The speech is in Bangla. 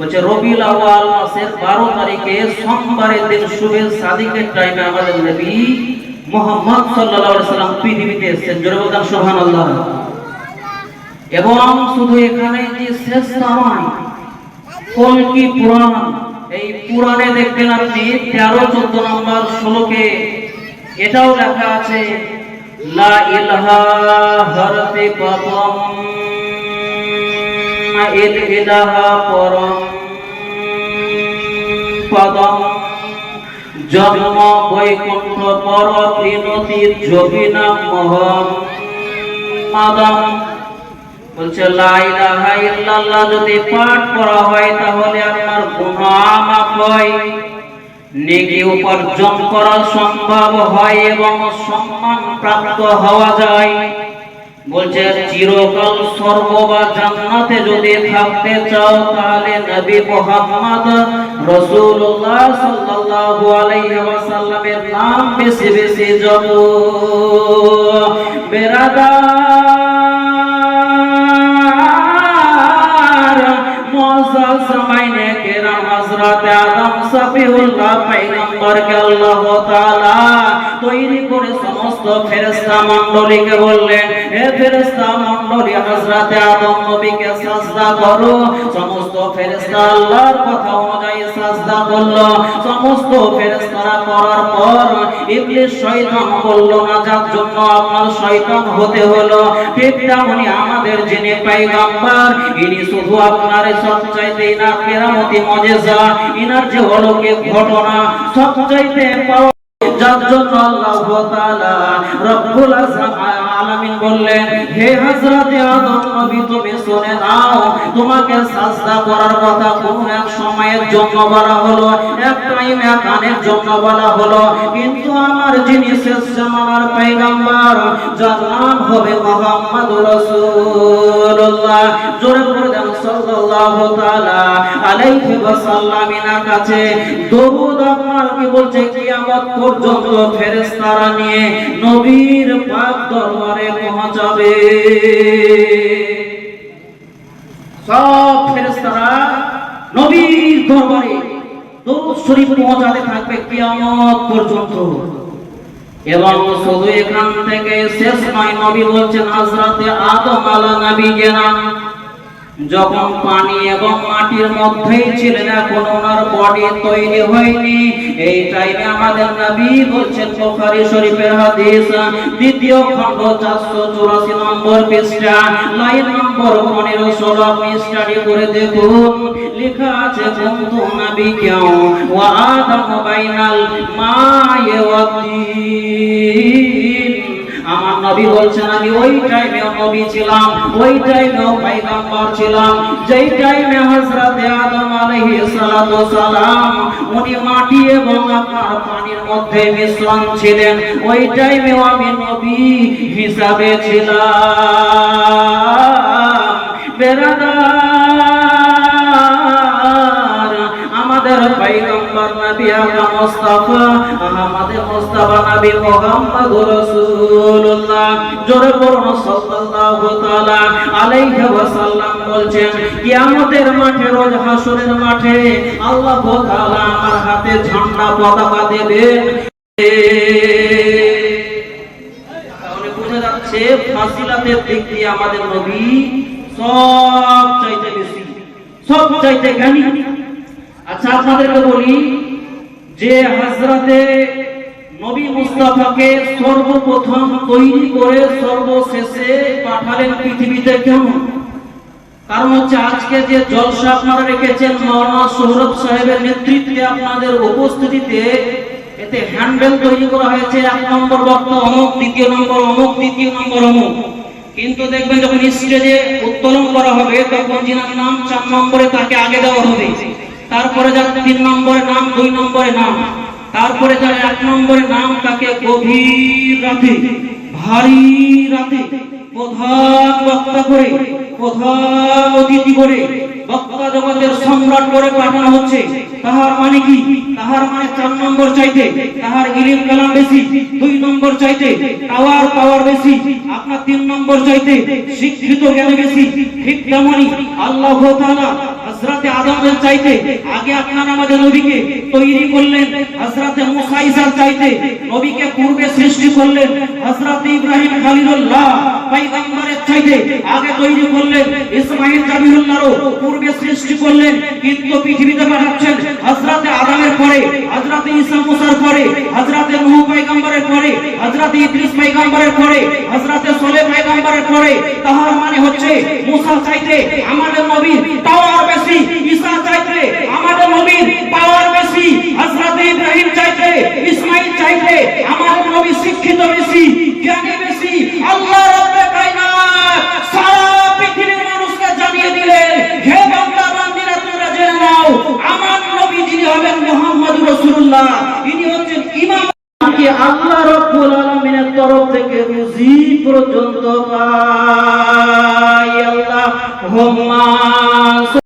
বলছে, রবিউল আওয়াল বারো তারিখে সোমবারের দিন শুভে সাদিকের টাইমে আমাদের মোহাম্মদ সাল্লাল্লাহু সাল্লাম পৃথিবীতে এসেছেন। জোরে বলতাম সুবহানাল্লাহ। এবং শুধু এখানে যে শেষ নয় কলকি পুরাণ এই পুরাণে দেখবেন আপনি, তেরো, চোদ্দ নম্বর শ্লোকে এটাও লেখা আছে, লা ইলাহা হরতে পাপম ইল ইলাহা পরম পদম। জন্ম বৈকুণ্ঠ পর বিনতি যোগিনা মহম মাদম। বলছে, লা ইলাহা ইল্লাল্লাহ যদি পাঠ করা হয়, তাহলে আপনার গুনাহ মাফ হয়। নেকি উপার্জন করা সম্ভব হয় এবং সম্মান প্রাপ্ত হওয়া যায়। বলছে, চিরকাল স্বর্গ বা জান্নাতে যদি থাকতে চাও, তাহলে নবী মুহাম্মদ রাসূলুল্লাহ সাল্লাল্লাহু আলাইহি ওয়াসাল্লামের নাম বেশি বেশি জপো। বেরাদার তৈরি করে সমস্ত ফেরেশতা মণ্ডলীকে বললেন ফেরেশতা মণ্ডলী হযরত আদম নবীকে সাজদা করো। সমস্ত ফেরেশতা আল্লাহর কথা অনুযায়ী সাজদা করল। সমস্ত ফেরেশতারা করার পর ইবলিস শয়তান বলল জন্য আপনার শয়তান হতে হলো আমাদের যিনি পয়গম্বর, ইনি শুধু আপনার সবচাইতে না কেরামতি মজেজা, ইনার যে অলৌকিক ঘটনা সবচাইতে পাওয়া যার জন্য আল্লাহ তাআলা রব্বুল আলামিন বললেন, হে হযরতে আদম নবী, তুমি শুনে নাও, তোমাকে সাজদা করার কথা কোন এক সময়ের জন্য বলা হলো, এক টাইমে কানের জন্য বলা হলো, কিন্তু আমার যিনি শেষ জামানার পয়গম্বর, যার নাম হবে মুহাম্মদুর রাসূলুল্লাহ। জোরে করে দেন, সাল্লাল্লাহু তাআলা আলাইহি ওয়াসাল্লাম কাছে দরুদ পৌঁছাতে থাকবে কিয়ামত পর্যন্ত। এবং শুধু এখান থেকে শেষ নয়, নবী বলছেন, হযরতে আদম আলা নবীগেরা যখন পানি এবং মাটির মধ্যেই ছিলেন এখন ওনার বডি তৈরি হয়নি। এই টাইমে আমাদের নবী বলছেন, বুখারী শরীফের হাদিস, দ্বিতীয় খণ্ড 484 নম্বর পৃষ্ঠা, লাইন নম্বর 15 16 আপনি স্টাডি করে দেখুন। লেখা আছে কুনতু নবী কেউ? ওয়া আদম বাইনাল মায়ে ওয়া নবী বলছেন, আমি ওই টাইমে নবী ছিলাম, ওই টাইমে পয়গম্বর ছিলাম। যেই টাইমে হযরত আদম আলাইহিস সালাতু সালাম, উনি মাটি এবং আপনার পানির মধ্যে মিশ্রণ ছিলেন। ওই টাইমে আমি নবী হিসাবে ছিলাম। বেরাদার কিয়ামতের মাঠে, রোজ হাসরের মাঠে আল্লাহ আমার হাতে ঝান্ডা পতাকা দেবেন আমাদের নবী সব চাইতে বেশি সব চাইতে জ্ঞানী। আচ্ছা আপনাদেরকে বলি যে হজরতে নবী মুস্তাফাকে সর্বপ্রথম তৈরি করে সর্বশেষে পাঠালেন পৃথিবীতে কেন কারণ হচ্ছে আজকে যে জলসা আপনারা রেখেছেন মাওলানা সৌরভ সাহেবের নেতৃত্বে আপনাদের উপস্থিতিতে, এতে হ্যান্ডেল তৈরি করা হয়েছে এক নম্বর বক্তা অমুক, দ্বিতীয় নম্বর অমুক তৃতীয় নম্বর অমুক। কিন্তু দেখবেন যখন স্টেজে উত্তোলন করা হবে, তখন যিনার নাম চার নম্বরে তাকে আগে দেওয়া হবে। তারপরে যার তিন নম্বরে নাম, দুই নম্বরে নাম, তারপরে যার এক নম্বরে নাম তাকে গভীর রাতে, ভারী রাতে, প্রধান বক্তা করে, প্রধান অতিথি করে, বক্তা জগতের সম্রাট করে পাঠানো হচ্ছে। তাহার মানে কি? তাহার মানে চার নম্বর চাইতে তাহার ইলিম কালাম বেশি, দুই নম্বর চাইতে টাওয়ার পাওয়ার বেশি, আপনার তিন নম্বর চাইতে শিক্ষিত জ্ঞান বেশি। ঠিক তেমনই আল্লাহ তাআলা হযরতে আদমের চাইতে আগে আপনার আমাদের নবীকে তৈরি করলেন, হযরতে মুসা ঈসার চাইতে নবীকে পূর্বে সৃষ্টি করলেন, হযরতে ইব্রাহিম খলিলুল্লাহ পয়গম্বরের চাইতে আগে তৈরি করলেন ইসমাঈল জাবিহুল্লাহর পূর্বে সৃষ্টি করলেন, কিন্তু পৃথিবীতে পাঠাচ্ছেন হযরতে আদমের পরে, হযরতে ঈসা মুসার পরে, হযরতে নূহ পয়গম্বরের পরে, হযরতে ইদ্রিস পয়গম্বরের পরে, হযরতে সোলে পয়গম্বরের পরে, তাহার মানে হচ্ছে মুসা চাইতে আমাদের নবীর পাওয়ার বেশি। ঈসা চাইতে, আমাদের নবীর পাওয়ার বেশি, হযরতে ইব্রাহিম চাইতে ইসমাঈল চাইতে আমাদের নবী শিক্ষিত বেশি, জ্ঞানী বেশি, আল্লাহ কায়নাত, সারা পৃথিবীর মানুষকে জানিয়ে দিলেন, হে বান্দা, বান্দিরা, তোমরা জেনে নাও, আমার নবী যিনি হবেন মুহাম্মদ রাসূলুল্লাহ, ইনি হচ্ছেন ইমাম। কি আল্লাহ আলামিনের তরফ থেকে পর্যন্ত পাই আল্লাহ। হুম্মা